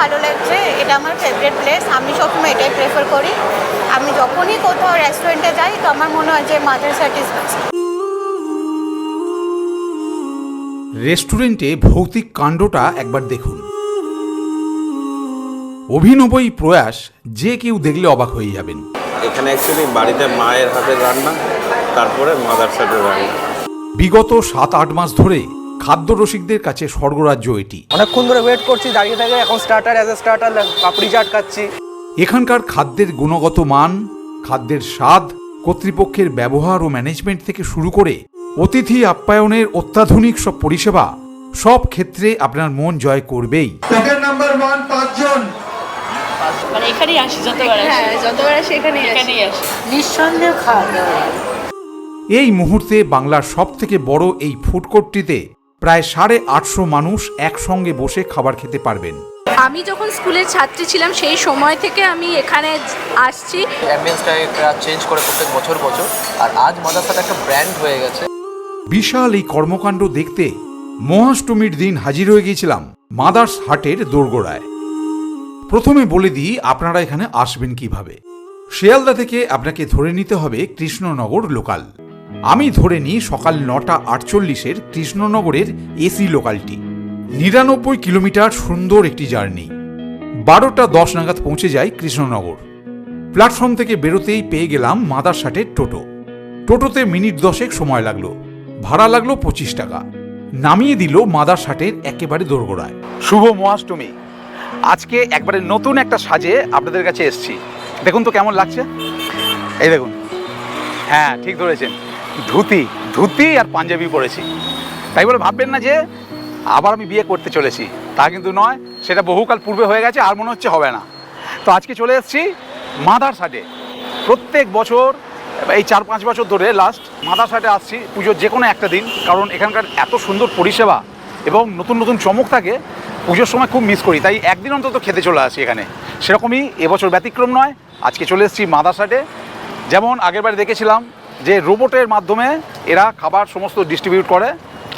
ভালো লাগছে এটা আমার ফেভারিট প্লেস আমি সবসময় এটাই প্রেফার করি। আমি যখনই কোথাও রেস্টুরেন্টে যাই তো আমার মনে হয় যে মাদার স্যাটিসফ্যাকশন রেস্টুরেন্টে ভৌতিক কাণ্ডটা একবার দেখুন। অভিনবই প্রয়াস যে কেউ দেখলে অবাক হয়ে যাবেন। এখানে অ্যাকচুয়ালি বাড়িতে মায়ের হাতের রান্না তারপরে মাদার সাইডের রান্না। বিগত সাত আট মাস ধরে খাদ্য রসিকদের কাছে স্বর্গরাজ্য এটি। অনেকক্ষণ ধরে ওয়েট করছি দাঁড়িয়ে থেকে এখন starter as a starter papdi chaat খাচ্ছি। এখানকার খাদ্যের গুণগত মান খাদ্যের স্বাদ কর্তৃপক্ষের ব্যবহার ও ম্যানেজমেন্ট থেকে শুরু করে অতিথি আপ্যায়নের অত্যাধুনিক সব পরিষেবা সব ক্ষেত্রে আপনার মন জয় করবেই। নাম্বার ওয়ান পাঁচজন। মানে এখানেই আসি যতবার আসি। হ্যাঁ যতবার আসে এখানে এখানেই আসি। নিঃসন্দেহে খাওয়া দাওয়া। এই মুহূর্তে বাংলার সব থেকে বড় এই ফুড কোর্টটিতে প্রায় সাড়ে আটশো মানুষ একসঙ্গে বসে খাবার খেতে পারবেন। আমি যখন স্কুলের ছাত্রী ছিলাম সেই সময় থেকে আমি এখানে আসছি। অ্যাম্বিয়েন্সটা চেঞ্জ করে প্রত্যেক বছর বছর। আর আজ মাদারসাটা একটা ব্র্যান্ড হয়ে গেছে। বিশাল এই কর্মকাণ্ড দেখতে মহাষ্টমীর দিন হাজির হয়ে গিয়েছিলাম মাদার্স হাটের দোরগোড়ায়। প্রথমে বলে দিই আপনারা এখানে আসবেন কীভাবে। শিয়ালদা থেকে আপনাকে ধরে নিতে হবে কৃষ্ণনগর লোকাল আমি ধরে নিই সকাল নটা আটচল্লিশের কৃষ্ণনগরের এসি লোকালটি। নিরানব্বই কিলোমিটার সুন্দর একটি জার্নি। বারোটা দশ নাগাদ পৌঁছে যাই কৃষ্ণনগর। প্ল্যাটফর্ম থেকে বেরোতেই পেয়ে গেলাম মাদারসাটের টোটো। টোটোতে মিনিট দশেক সময় লাগল। ভাড়া লাগল পঁচিশ টাকা। নামিয়ে দিল মাদারসাটের একেবারে দোরগোড়ায়। শুভ মহাষ্টমী। আজকে একবারে নতুন একটা সাজে আপনাদের কাছে এসছি। দেখুন তো কেমন লাগছে? এই দেখুন। হ্যাঁ ঠিক ধরেছেন। ধুতি ধুতি আর পাঞ্জাবি পরেছি। তাই বলে ভাববেন না যে আবার আমি বিয়ে করতে চলেছি। তা কিন্তু নয়, সেটা বহুকাল পূর্বে হয়ে গেছে, আর মনে হচ্ছে হবে না। তো আজকে চলে এসেছি মাদার সাটে। প্রত্যেক বছর, এই চার পাঁচ বছর ধরে লাস্ট মাদার সাটে আসছি, পুজোর যে কোনো একটা দিন, কারণ এখানকার এত সুন্দর পরিষেবা এবং নতুন নতুন চমক থাকে, পুজোর সময় খুব মিস করি। তাই একদিন অন্তত খেতে চলে আসি এখানে। সেরকমই এবছর ব্যতিক্রম নয়, আজকে চলে এসেছি মাদার সাটে। যেমন আগেরবার দেখেছিলাম যে রোবটের মাধ্যমে এরা খাবার সমস্ত ডিস্ট্রিবিউট করে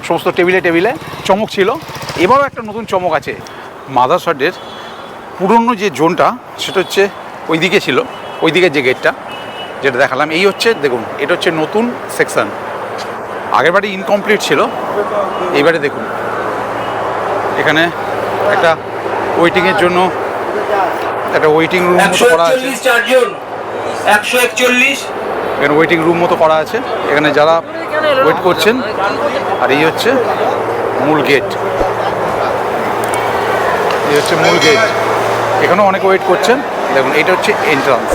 সমস্ত টেবিলে টেবিলে চমক ছিল। এবারও একটা নতুন চমক আছে। মাদার সাটের পুরনো যে জোনটা সেটা হচ্ছে ওই দিকে ছিল ওই দিকের যে গেটটা যেটা দেখালাম এই হচ্ছে দেখুন এটা হচ্ছে নতুন সেকশন আগের বাড়ি ইনকমপ্লিট ছিল এইবারে দেখুন। এখানে একটা ওয়েটিংয়ের জন্য একটা ওয়েটিং রুম করা আছে। একশো একচল্লিশ এখানে ওয়েটিং রুম মতো করা আছে। এখানে যারা ওয়েট করছেন আর এই হচ্ছে মূল গেট এই হচ্ছে মূল গেট এখানেও অনেকে ওয়েট করছেন। দেখুন এটা হচ্ছে এন্ট্রান্স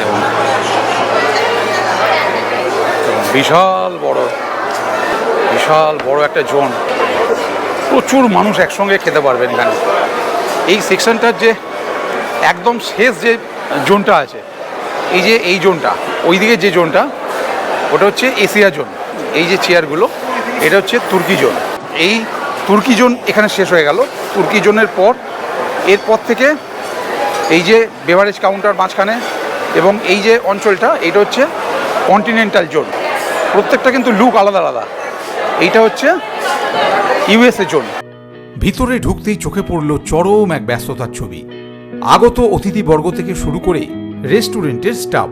দেখুন, বিশাল বড় বিশাল বড় একটা জোন প্রচুর মানুষ একসঙ্গে খেতে পারবেন এখানে। এই সেকশনটার যে একদম শেষ যে জোনটা আছে এই যে এই জোনটা, ওইদিকে যে জোনটা, ওটা হচ্ছে এশিয়া জোন। এই যে চেয়ারগুলো, এটা হচ্ছে তুর্কি জোন। এই তুর্কি জোন এখানে শেষ হয়ে গেল। তুর্কি জোনের পর, এরপর থেকে এই যে বেভারেজ কাউন্টার মাঝখানে এবং এই যে অঞ্চলটা, এটা হচ্ছে কন্টিনেন্টাল জোন। প্রত্যেকটা কিন্তু লুক আলাদা আলাদা। এইটা হচ্ছে ইউএসএ জোন। ভিতরে ঢুকতেই চোখে পড়ল চরম এক ব্যস্ততার ছবি। আগত অতিথিবর্গ থেকে শুরু করে রেস্টুরেন্টের স্টাফ।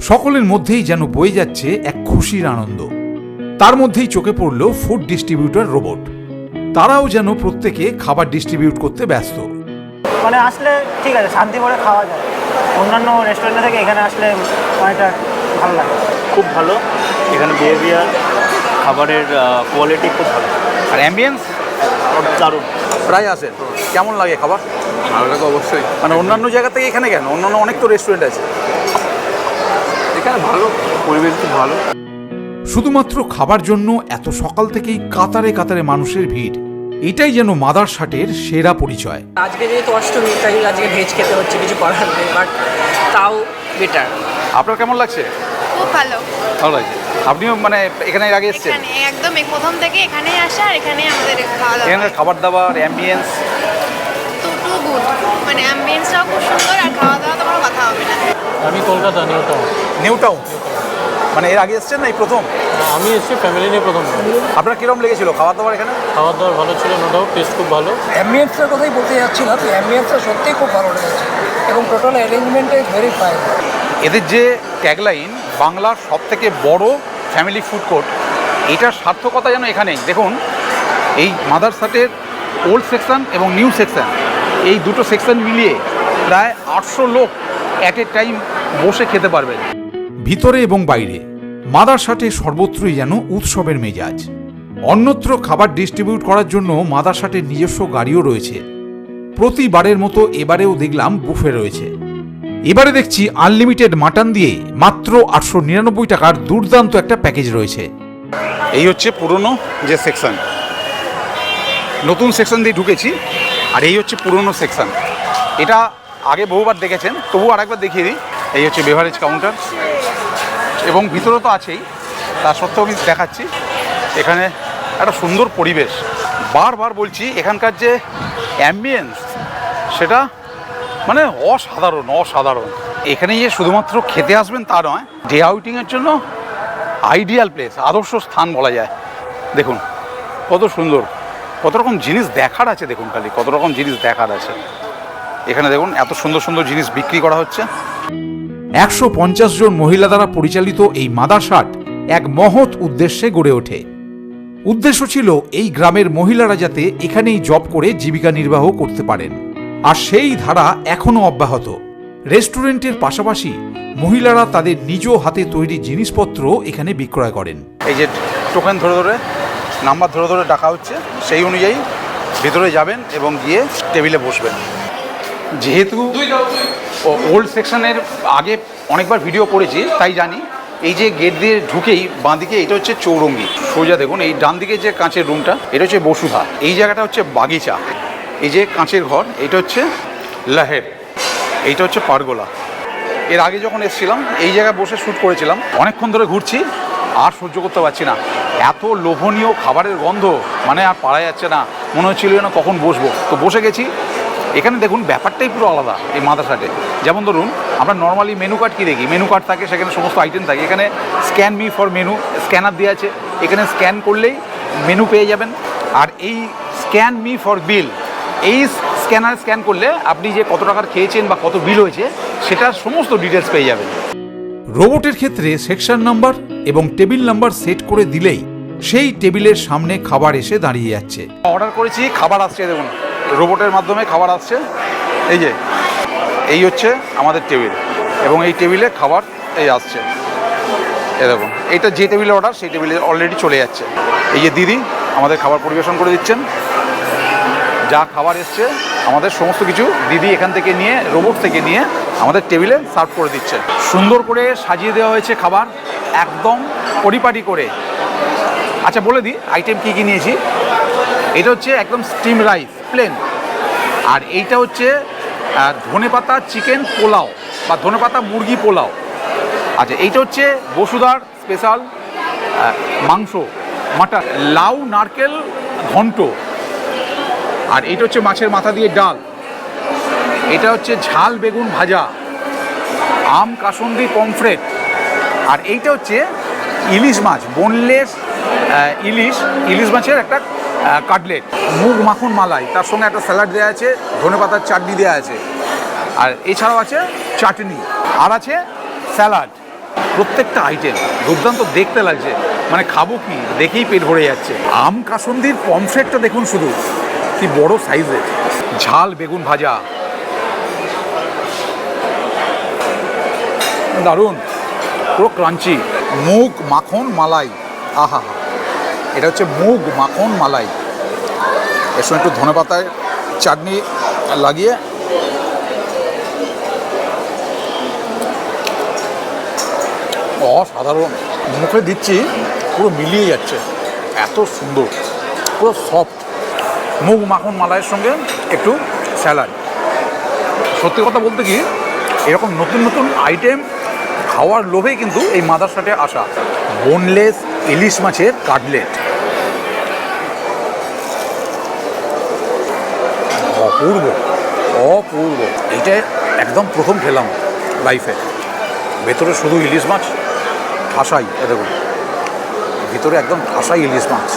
সকলের মধ্যেই যেন বয়ে যাচ্ছে এক খুশির আনন্দ। তার মধ্যেই চোখে পড়ল ফুড ডিস্ট্রিবিউটর রোবট। তারাও যেন প্রত্যেকে খাবার ডিস্ট্রিবিউট করতে ব্যস্ত। মানে আসলে ঠিক আছে শান্তি করে খাওয়া যায়। অন্যান্য রেস্টুরেন্ট থেকে এখানে আসলে অনেকটা ভালো লাগে। খুব ভালো। এখানে বিহেভিয়ার খাবারের কোয়ালিটি খুব ভালো। আর অ্যাম্বিয়েন্স দারুণ। প্রায় আসেন কেমন লাগে খাবার? ভালো লাগে অবশ্যই। মানে অন্যান্য জায়গা থেকে এখানে কেন? অন্যান্য অনেক তো রেস্টুরেন্ট আছে। এখানে ভালো পরিবেশ খুব ভালো। শুধুমাত্র খাবার জন্য এত সকাল থেকেই কাতারে কাতারে মানুষের ভিড়। এটাই যেন মাদার শাটের সেরা পরিচয়। আজকে যেহেতু অষ্টমী তাই আজকে ভেজ খেতে হচ্ছে কিছু করার নেই বাট তাও বেটার আপনার কেমন লাগছে? খুব ভালো। ভালো লাগছে। আপনিও মানে এখানে আগে এসেছেন? একদম প্রথম থেকে এখানেই আসা আর এখানে আমাদের খাওয়া দাওয়া এখানকার খাবার দাবার অ্যাম্বিয়েন্স গুড মানে অ্যাম্বিয়েন্সটাও খুব সুন্দর আর খাওয়া দাওয়া তো কোনো কথা হবে না। আমি Kolkata New Town New Town মানে এর আগে এসছেন না এই প্রথম? আমি এসেছি ফ্যামিলি নিয়ে প্রথম। আপনার কিরম লেগেছিল খাবার দাবার এখানে? খাবার দাবার ভালো ছিল নো ডাউট টেস্ট খুব ভালো। অ্যাম্বিয়েন্সের কথাই বলতে যাচ্ছিলাম তো অ্যাম্বিয়েন্সটা সত্যিই খুব ভালো লেগেছে। এবং total arrangement is very fine এদের যে ট্যাগলাইন বাংলার সব থেকে বড় ফ্যামিলি ফুড কোর্ট এটার সার্থকতা যেন এখানেই। দেখুন এই মাদারসাটের ওল্ড সেকশন এবং নিউ সেকশন এই দুটো সেকশন মিলিয়ে প্রায় আটশো লোক অ্যাট এ টাইম বসে খেতে পারবেন ভিতরে এবং বাইরে মাদারসাটে সর্বত্রই যেন উৎসবের মেজাজ। অন্যত্র খাবার ডিস্ট্রিবিউট করার জন্য মাদারসাটের নিজস্ব গাড়িও রয়েছে। প্রতিবারের মতো এবারেও দেখলাম বুফে রয়েছে। এবারে দেখছি আনলিমিটেড মাটন দিয়ে মাত্র আটশো নিরানব্বই টাকার দুর্দান্ত একটা প্যাকেজ রয়েছে। এই হচ্ছে পুরনো যে সেকশন নতুন সেকশন দিয়ে ঢুকেছি। আর এই হচ্ছে পুরনো সেকশন এটা আগে বহুবার দেখেছেন তবু আরেকবার দেখিয়ে দিই। এই হচ্ছে বেভারেজ কাউন্টার এবং ভিতরে তো আছেই, তা সত্ত্বেও আমি দেখাচ্ছি। এখানে একটা সুন্দর পরিবেশ। বারবার বলছি, এখানকার যে অ্যাম্বিয়েন্স সেটা মানে অসাধারণ অসাধারণ। এখানে যে শুধুমাত্র খেতে আসবেন তা নয় ডে আউটিংয়ের জন্য আইডিয়াল প্লেস আদর্শ স্থান বলা যায়। দেখুন, কত সুন্দর। কত রকম জিনিস দেখার আছে দেখুন খালি কত রকম জিনিস দেখার আছে। এখানে দেখুন এত সুন্দর সুন্দর জিনিস বিক্রি করা হচ্ছে। একশো পঞ্চাশ জন মহিলা দ্বারা পরিচালিত এই মাদারসাট এক মহৎ উদ্দেশ্যে গড়ে ওঠে। উদ্দেশ্য ছিল এই গ্রামের মহিলারা যাতে এখানেই জব করে জীবিকা নির্বাহ করতে পারেন। আর সেই ধারা এখনও অব্যাহত। রেস্টুরেন্টের পাশাপাশি মহিলারা তাদের নিজ হাতে তৈরি জিনিসপত্র এখানে বিক্রয় করেন। এই যে টোকেন ধরে ধরে নাম্বার ধরে ধরে ডাকা হচ্ছে। সেই অনুযায়ী ভেতরে যাবেন এবং গিয়ে টেবিলে বসবেন। যেহেতু ওল্ড সেকশনের আগে অনেকবার ভিডিও করেছি, তাই জানি। এই যে গেট দিয়ে ঢুকেই বাঁদিকে এটা হচ্ছে চৌরঙ্গি। সোজা দেখুন, এই ডান দিকে যে কাঁচের রুমটা, এটা হচ্ছে বসুধা। এই জায়গাটা হচ্ছে বাগিচা। এই যে কাঁচের ঘর, এটা হচ্ছে লাহের। এইটা হচ্ছে পারগোলা। এর আগে যখন এসেছিলাম, এই জায়গায় বসে শ্যুট করেছিলাম। অনেকক্ষণ ধরে ঘুরছি, আর সহ্য করতে পারছি না। এত লোভনীয় খাবারের গন্ধ মানে আর পারা যাচ্ছে না। মনে হচ্ছিল যেন কখন বসবো। তো বসে গেছি। এখানে দেখুন, ব্যাপারটাই পুরো আলাদা এই মাদারসাটে যেমন ধরুন, আমরা নর্মালি মেনু কার্ড কী দেখি? মেনু কার্ড থাকে, সেখানে সমস্ত আইটেম থাকে। এখানে scan me for menu scanner দেওয়া আছে। এখানে স্ক্যান করলেই মেনু পেয়ে যাবেন। আর এই স্ক্যান মি ফর বিল এই স্ক্যানার স্ক্যান করলে আপনি যে কত টাকার খেয়েছেন বা কত বিল হয়েছে, সেটার সমস্ত ডিটেলস পেয়ে যাবেন। রোবটের ক্ষেত্রে সেকশন নাম্বার এবং টেবিল নাম্বার সেট করে দিলেই সেই টেবিলের সামনে খাবার এসে দাঁড়িয়ে যাচ্ছে। অর্ডার করেছি, খাবার আসছে, দেখুন, রোবটের মাধ্যমে খাবার আসছে। এই যে, এই হচ্ছে আমাদের টেবিল এবং এই টেবিলে খাবার এই আসছে। এ দেখুন, এইটা যে টেবিলে অর্ডার সেই টেবিলে অলরেডি চলে যাচ্ছে। এই যে দিদি আমাদের খাবার পরিবেশন করে দিচ্ছেন। যা খাবার এসছে, আমাদের সমস্ত কিছু দিদি এখান থেকে নিয়ে, রোবট থেকে নিয়ে আমাদের টেবিলে সার্ভ করে দিচ্ছে। সুন্দর করে সাজিয়ে দেওয়া হয়েছে খাবার, একদম পরিপাটি করে। আচ্ছা বলে দিই আইটেম কী কী নিয়েছি? এটা হচ্ছে একদম স্টিম রাইস প্লেন আর এইটা হচ্ছে ধনে পাতা চিকেন পোলাও বা ধনে পাতা মুরগি পোলাও। আচ্ছা এইটা হচ্ছে বসুধার স্পেশাল মাংস, মাটন, লাউ, নারকেল, ঘন্ট। আর এইটা হচ্ছে মাছের মাথা দিয়ে ডাল। এটা হচ্ছে ঝাল বেগুন ভাজা, আম কাসন্দি পমফ্রেট, আর এইটা হচ্ছে ইলিশ মাছ বোনলেস ইলিশ ইলিশ মাছের একটা কাটলেট মুগ মাখন মালাই, তার সঙ্গে একটা স্যালাড দেওয়া আছে, ধনে পাতার চাটনি দেওয়া আছে, আর এছাড়াও আছে চাটনি, আর আছে স্যালাড প্রত্যেকটা আইটেম দুর্দান্ত দেখতে লাগছে মানে খাব কি, দেখেই পেট ভরে যাচ্ছে। আম কাসন্দির পমফ্রেটটা দেখুন শুধু, কি বড় সাইজের ঝাল বেগুন ভাজা দারুণ। পুরো ক্রাঞ্চি। মুগ, মাখন, মালাই। আহা এটা হচ্ছে মুগ, মাখন, মালাই। এর সঙ্গে একটু ধনে পাতায় চাটনি লাগিয়ে অসাধারণ। মুখে দিচ্ছি, পুরো মিলিয়ে যাচ্ছে। এত সুন্দর, পুরো সফট মুগ, মাখন, মালাইয়ের সঙ্গে একটু স্যালাড সত্যি কথা বলতে কি, এরকম নতুন নতুন আইটেম খাওয়ার লোভেই কিন্তু এই মাদারসাটে আসা বোনলেস ইলিশ মাছের কাটলেট। অপূর্ব অপূর্ব। এইটা একদম প্রথম খেলাম লাইফে ভেতরে শুধু ইলিশ মাছ, ঠাসাই দেখুন। ভিতরে একদম ঠাসাই ইলিশ মাছ।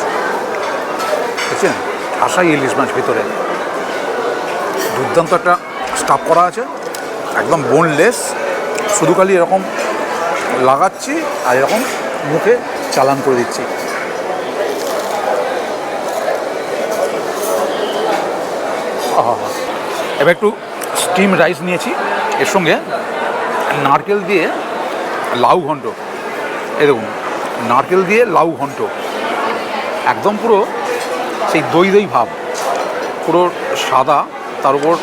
বুঝছেন? ঠাসাই ইলিশ মাছ ভিতরে। দুর্দান্ত একটা স্টাফ করা আছে। একদম বোনলেস শুধু খালি এরকম লাগাচ্ছি আর এরকম মুখে চালান করে দিচ্ছি। এবার একটু স্টিম রাইস নিয়েছি। এর সঙ্গে নারকেল দিয়ে লাউ এই দেখুন, নারকেল দিয়ে লাউ ঘন্ট। একদম পুরো সেই দই দই ভাব। পুরো সাদা, তার উপর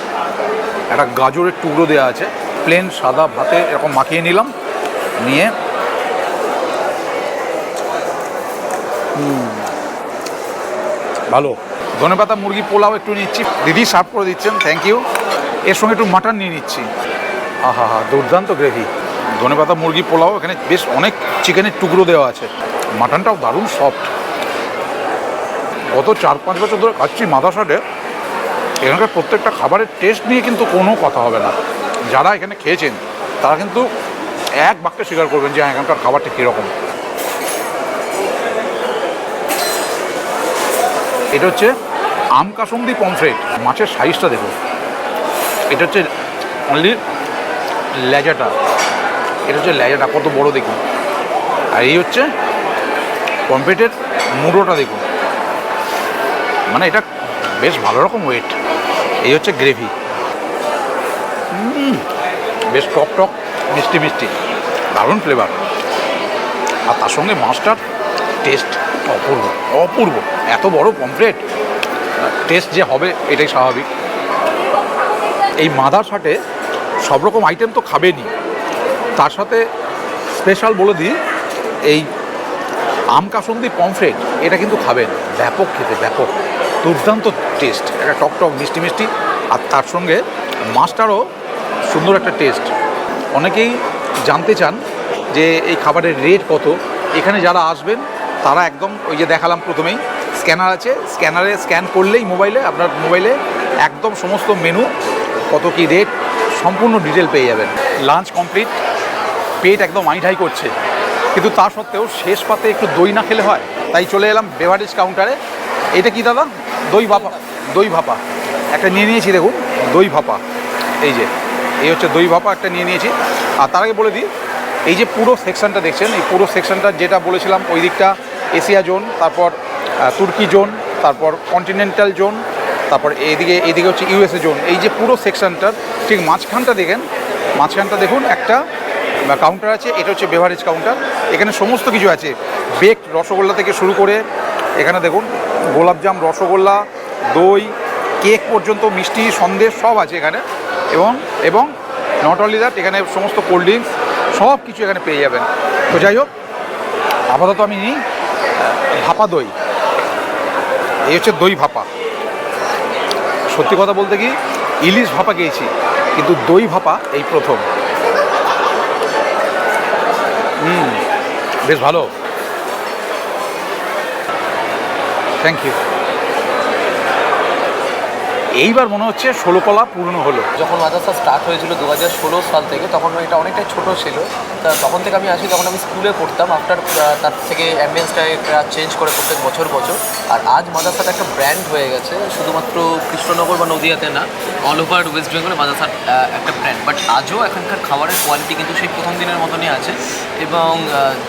একটা গাজরের টুকরো দেওয়া আছে। প্লেন সাদা ভাতে এরকম মাখিয়ে নিলাম। নিয়ে। ভালো। ধনেপাতা মুরগি, পোলাও একটু নিচ্ছি। দিদি সার্ভ করে দিচ্ছেন থ্যাংক ইউ এর সঙ্গে একটু মাটন নিয়ে নিচ্ছি। আহা হা দুর্দান্ত গ্রেভি। ধনেপাতা মুরগি, পোলাও, এখানে বেশ অনেক চিকেনের টুকরো দেওয়া আছে। মাটনটাও দারুণ সফট গত চার, পাঁচ বছর ধরে খাচ্ছি মাদাসাটে এখানকার প্রত্যেকটা খাবারের টেস্ট নিয়ে কিন্তু কোনো কথা হবে না। যারা এখানে খেয়েছেন, তারা কিন্তু এক বাক্যে স্বীকার করবেন যে হ্যাঁ, এখানকার খাবারটা কীরকম? এটা হচ্ছে আম কাসুন্দি পমফ্রেট মাছের সাইজটা দেখুন। এটা হচ্ছে অনলি লেজাটা। এটা হচ্ছে লেজাটা কত বড় দেখুন। আর এই হচ্ছে পমফ্রেটের মুড়োটা দেখুন। মানে এটা বেশ ভালো রকম ওয়েট এই হচ্ছে গ্রেভি বেশ টক টক মিষ্টি মিষ্টি। দারুণ ফ্লেভার আর তার সঙ্গে মাছটার টেস্ট অপূর্ব অপূর্ব। এত বড় পমফ্রেট টেস্ট যে হবে এটাই স্বাভাবিক। এই মাদার সাটে সব রকম আইটেম তো খাবেনই। তার সাথে স্পেশাল বলে দিই, এই আম কাসন্দি পমফ্রেট এটা কিন্তু খাবেন। ব্যাপক খেতে, ব্যাপক। দুর্দান্ত টেস্ট একটা টক টক, মিষ্টি মিষ্টি। আর তার সঙ্গে মাছটারও সুন্দর একটা টেস্ট অনেকেই জানতে চান যে এই খাবারের রেট কত, এখানে যারা আসবেন, তারা একদম ওই যে দেখালাম প্রথমেই স্ক্যানার আছে স্ক্যানারে স্ক্যান করলেই মোবাইলে আপনার মোবাইলে একদম সমস্ত মেনু কত কি রেট সম্পূর্ণ ডিটেল পেয়ে যাবেন। লাঞ্চ কমপ্লিট পেট একদম আইঠাই করছে। কিন্তু তা সত্ত্বেও শেষ পাতে একটু দই না খেলে হয়, তাই চলে এলাম বেভারেজ কাউন্টারে এটা কি দাদা? দই ভাপা দই ভাপা। একটা নিয়ে নিয়েছি, দেখুন, দই ভাপা। এই যে, এই হচ্ছে দই ভাপা, একটা নিয়ে নিয়েছি। আর তার আগে বলে দিই এই যে পুরো সেকশনটা দেখছেন, এই পুরো সেকশনটা যেটা বলেছিলাম, ওই দিকটা এশিয়া জোন, তারপর তুর্কি জোন, তারপর কন্টিনেন্টাল জোন, তারপর এইদিকে এইদিকে হচ্ছে ইউএসএ জোন। এই যে পুরো সেকশনটার ঠিক মাঝখানটা দেখেন, মাঝখানটা দেখুন, একটা কাউন্টার আছে, এটা হচ্ছে বেভারেজ কাউন্টার এখানে সমস্ত কিছু আছে। বেক রসগোল্লা থেকে শুরু করে, এখানে দেখুন, গোলাপজাম, রসগোল্লা, দই কেক পর্যন্ত, মিষ্টি, সন্দেশ সব আছে এখানে। এবং এবং নট অনলি দ্যাট এখানে সমস্ত কোল্ড ড্রিঙ্কস সব কিছু এখানে পেয়ে যাবেন। তো যাই হোক, আপাতত আমি নিই ভাপা দই। এই হচ্ছে দই ভাপা। সত্যি কথা বলতে কি, ইলিশ ভাপা খেয়েছি, কিন্তু দই ভাপা এই প্রথম। হুম, বেশ ভালো। থ্যাংক ইউ এইবার মনে হচ্ছে ষোলো কলা পূর্ণ হলো। যখন মাদ্রাসা স্টার্ট হয়েছিল দু হাজার ষোলো সাল থেকে, তখন এটা অনেকটাই ছোট ছিল। তা তখন থেকে আমি আসি, তখন আমি স্কুলে পড়তাম। আফটার তার থেকে অ্যাম্বিয়েন্সটাকে চেঞ্জ করে প্রত্যেক বছর বছর। আর আজ মাদ্রাসাটা একটা ব্র্যান্ড হয়ে গেছে, শুধুমাত্র কৃষ্ণনগর বা নদিয়াতে না অল ওভার ওয়েস্ট বেঙ্গলে মাদ্রাসার একটা ব্র্যান্ড বাট আজও এখানকার খাবারের কোয়ালিটি কিন্তু সেই প্রথম দিনের মতনই আছে। এবং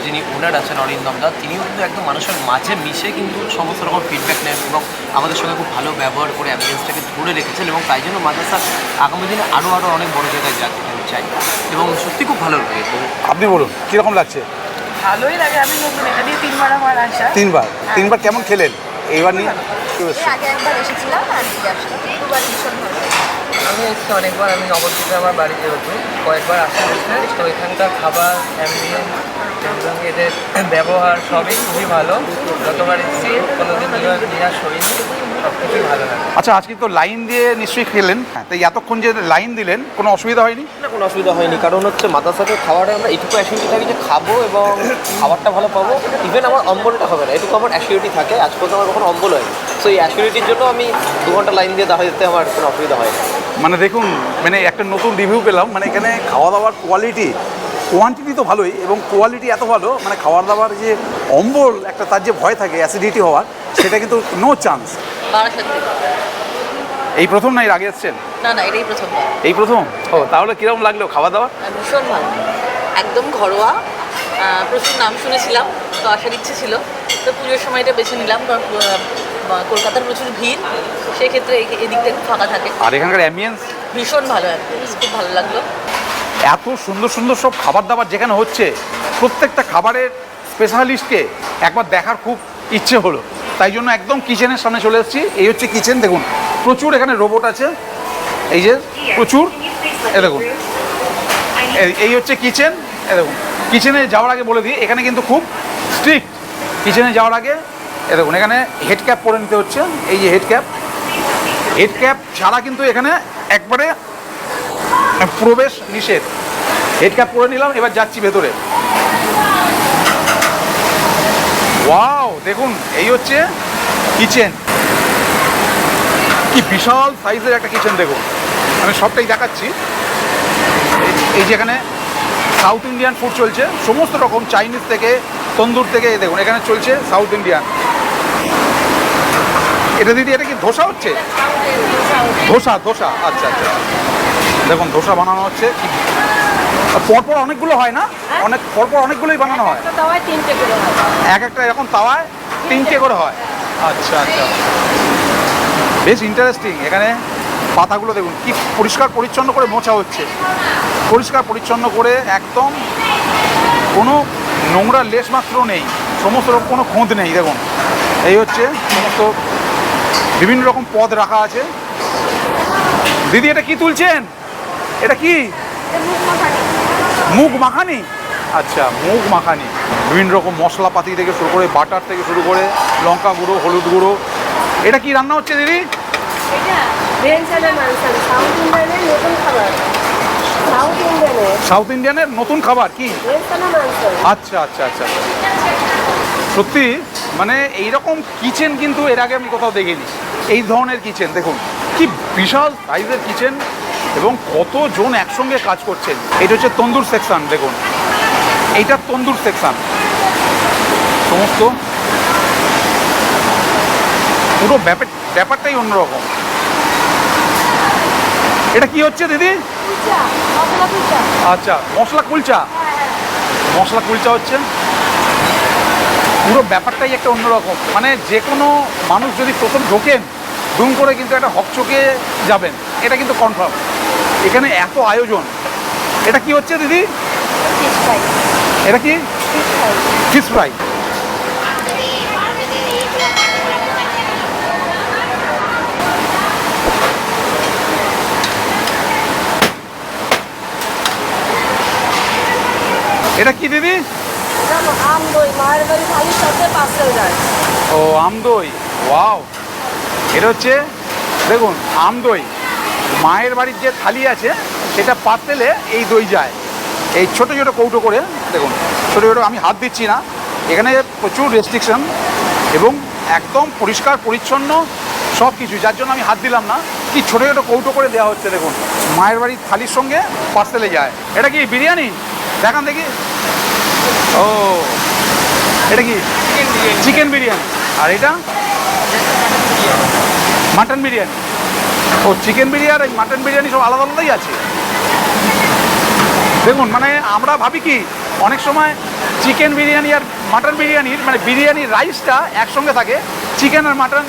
যিনি ওনার আছেন অরিন্দম দা তিনিও কিন্তু একদম মানুষের মাঝে মিশে কিন্তু সমস্ত রকম ফিডব্যাক নেন এবং আমাদের সঙ্গে খুব ভালো ব্যবহার করে অ্যাম্বিয়েন্সটাকে ধরে রেখেছেন এবং তাই জন্য মাদ্রাসা আগামী দিনে আরও আরও অনেক বড় জায়গায় যাক আমি চাই। এবং সত্যি খুব ভালো লাগে। তো আপনি বলুন কীরকম লাগছে? ভালোই লাগে আমি নতুন এটা দিয়ে তিনবার আমার আসা তিনবার? তিনবার কেমন খেলেন? এইবার নিয়ে আগে একবার এসেছিলাম আর দুবার ভীষণ ভালো আমি এসেছি অনেকবার আমি নবদ্বীপে আমার বাড়ি যেহেতু। কয়েকবার আসা হয়েছে তো এখানকার খাবার অ্যাম্বিয়েন্স এবং এদের ব্যবহার সবই খুবই ভালো। যতবার এসেছি কোনোদিন নিরাশ হয়নি আচ্ছা আজকে তো লাইন দিয়ে নিশ্চয়ই খেলেন। হ্যাঁ তাই এতক্ষণ যে লাইন দিলেন কোনো অসুবিধা হয়নি? না কোনো অসুবিধা হয়নি। কারণ হচ্ছে মাদ্রাসাতে খাবারে আমরা এইটুকু অ্যাসিডিটি থাকি যে খাব এবং খাবারটা ভালো পাবো। ইভেন আমার অম্বলটা হবে না এটুকু আমার অ্যাসিডিটি থাকে। আজ পর্যন্ত আমার কখনো অম্বল হয়নি। সো এই অ্যাসিউরিটির জন্য আমি দু ঘণ্টা লাইন দিয়ে দাঁড়াতে আমার কোনো অসুবিধা হয় না মানে দেখুন মানে একটা নতুন রিভিউ পেলাম। মানে এখানে খাওয়া দাওয়ার কোয়ালিটি কোয়ান্টিটি তো ভালোই এবং কোয়ালিটি এত ভালো মানে খাবার দাবার যে অম্বল একটা তার যে ভয় থাকে অ্যাসিডিটি হওয়ার সেটা কিন্তু নো চান্স বারাসাত। এই প্রথম না এর আগে এসছেন? না না এটাই প্রথমবার এই প্রথম? ও তাহলে কীরকম লাগল খাওয়া দাওয়া ভীষণ ভালো। একদম ঘরোয়া। প্রচুর নাম শুনেছিলাম তো আসার ইচ্ছে ছিল। তো পুজোর সময়টা বেছে নিলাম কারণ কলকাতার প্রচুর ভিড় সেক্ষেত্রে এদিকটা খুব ফাঁকা থাকে। আর এখানকার অ্যাম্বিয়েন্স ভীষণ ভালো ambience, খুব ভালো লাগল। এত সুন্দর সুন্দর সব খাবার দাবার যেখানে হচ্ছে প্রত্যেকটা খাবারের স্পেশালিস্টকে একবার দেখার খুব ইচ্ছে হলো। তাই জন্য একদম কিচেনের সামনে চলে এসেছি। এই হচ্ছে কিচেন, দেখুন, প্রচুর এখানে রোবট আছে। এই যে, প্রচুর। এ দেখুন, এই- হচ্ছে কিচেন এ দেখুন, কিচেনে যাওয়ার আগে বলে দিই, এখানে কিন্তু খুব স্ট্রিক্ট কিচেনে যাওয়ার আগে এ দেখুন, এখানে হেড ক্যাপ পরে নিতে হচ্ছে, এই যে হেড ক্যাপ হেড ক্যাপ ছাড়া কিন্তু এখানে একবারে প্রবেশ নিষেধ। হেড ক্যাপ পরে নিলাম, এবার যাচ্ছি ভেতরে। ওয়াও দেখুন, এই হচ্ছে কিচেন কি বিশাল সাইজের একটা কিচেন দেখুন। আমি সবটাই দেখাচ্ছি। এই- এই যেখানে সাউথ ইন্ডিয়ান ফুড চলছে। সমস্ত রকম চাইনিজ থেকে, তন্দুর থেকে দেখুন, এখানে চলছে সাউথ ইন্ডিয়ান এটা দিদি, এটা কি ধোসা হচ্ছে? ধোসা ধোসা আচ্ছা আচ্ছা। দেখুন, ধোসা বানানো হচ্ছে। পরপর অনেকগুলো হয় না? অনেক পরপর অনেকগুলোই বানানো হয়? এক একটা এরকম তাওয়ায় তিনটে করে হয়। আচ্ছা আচ্ছা। বেশ ইন্টারেস্টিং এখানে পাতাগুলো দেখুন কি পরিষ্কার পরিচ্ছন্ন করে মোছা হচ্ছে। পরিষ্কার পরিচ্ছন্ন করে একদম কোনো নোংরা লেশ মাত্র নেই। সমস্ত রকম কোনো খোঁজ নেই দেখুন। এই হচ্ছে সমস্ত বিভিন্ন রকম পদ রাখা আছে। দিদি এটা কি তুলছেন? এটা কি? মুগ মাখানি? আচ্ছা মুগ মাখানি। বিভিন্ন রকম মশলাপাতি থেকে শুরু করে বাটার থেকে শুরু করে লঙ্কা গুঁড়ো হলুদ গুঁড়ো। এটা কি রান্না হচ্ছে দিদি? সাউথ ইন্ডিয়ানের নতুন খাবার। কি? আচ্ছা আচ্ছা আচ্ছা সত্যি মানে এইরকম কিচেন কিন্তু এর আগে আমি কোথাও দেখিনি। এই ধরনের কিচেন দেখুন। কি বিশাল সাইজের কিচেন। এবং কতজন একসঙ্গে কাজ করছেন? এটা হচ্ছে তন্দুর সেকশন দেখুন। এইটা তন্দুর সেকশন। সমস্ত। পুরো ব্যাপার ব্যাপারটাই অন্যরকম। এটা কি হচ্ছে দিদি? আচ্ছা মশলা কুলচা? মশলা কুলচা হচ্ছে? পুরো ব্যাপারটাই একটা অন্যরকম। মানে যে কোনো মানুষ যদি প্রথম ঢোকেন দুম করে কিন্তু একটা হকচকে যাবেন। এটা কিন্তু কনফার্ম এখানে এত আয়োজন। এটা কি হচ্ছে দিদি? এটা কি? ফিস ফ্রাই এটা কি দিদি? আম দই মায়ের বাড়ি থালির সাথে পার্সেল যায়। ও আমদই ওয়াও। এটা হচ্ছে দেখুন আমদই মায়ের বাড়ির যে থালি আছে সেটা পার্সেলে এই দই যায়। এই ছোট ছোট কৌটো করে দেখুন ছোটো ছোটো আমি হাত দিচ্ছি না। এখানে প্রচুর রেস্ট্রিকশন এবং একদম পরিষ্কার পরিচ্ছন্ন সব কিছু যার জন্য আমি হাত দিলাম না। কি ছোটো ছোটো কৌটো করে দেওয়া হচ্ছে দেখুন মায়ের বাড়ির থালির সঙ্গে পার্সেলে যায়। এটা কি বিরিয়ানি? দেখান দেখি। ও এটা কি? চিকেন বিরিয়ানি। আর এটা? মাটন বিরিয়ানি। ও চিকেন বিরিয়ানি আর মাটন বিরিয়ানি সব আলাদা আলাদাই আছে? দেখুন মানে আমরা ভাবি কি, অনেক সময় চিকেন বিরিয়ানি আর মাটন বিরিয়ানির মানে বিরিয়ানির রাইসটা একসঙ্গে থাকে চিকেন আর মাটন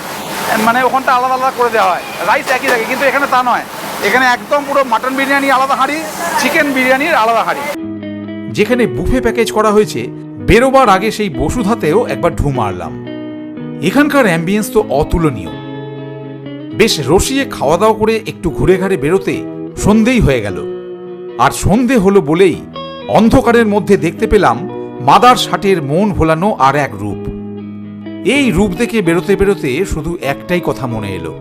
মানে ওখানটা আলাদা আলাদা করে দেওয়া হয়। রাইস একই থাকে, কিন্তু এখানে তা নয়। এখানে একদম পুরো মাটন বিরিয়ানি আলাদা হাঁড়ি চিকেন বিরিয়ানির আলাদা হাঁড়ি। যেখানে বুফে প্যাকেজ করা হয়েছে, বেরোবার আগে সেই বসুধাতেও একবার ঢু মারলাম। এখানকার অ্যাম্বিয়েন্স তো অতুলনীয়। বেশ রসিয়ে খাওয়া দাওয়া করে একটু ঘুরে ঘাড়ে বেরোতে সন্ধেই হয়ে গেল। আর সন্ধে হলো বলেই অন্ধকারের মধ্যে দেখতে পেলাম মাদার ষাটের মন ভোলানো আর এক রূপ। এই রূপ দেখে বেরোতে বেরোতে শুধু একটাই কথা মনে এলো।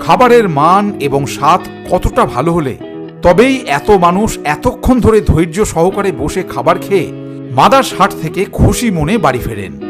খাবারের মান এবং স্বাদ কতটা ভালো হলে তবেই এত মানুষ এতক্ষণ ধরে ধৈর্য সহকারে বসে খাবার খেয়ে মাদার হাট থেকে খুশি মনে বাড়ি ফেরেন।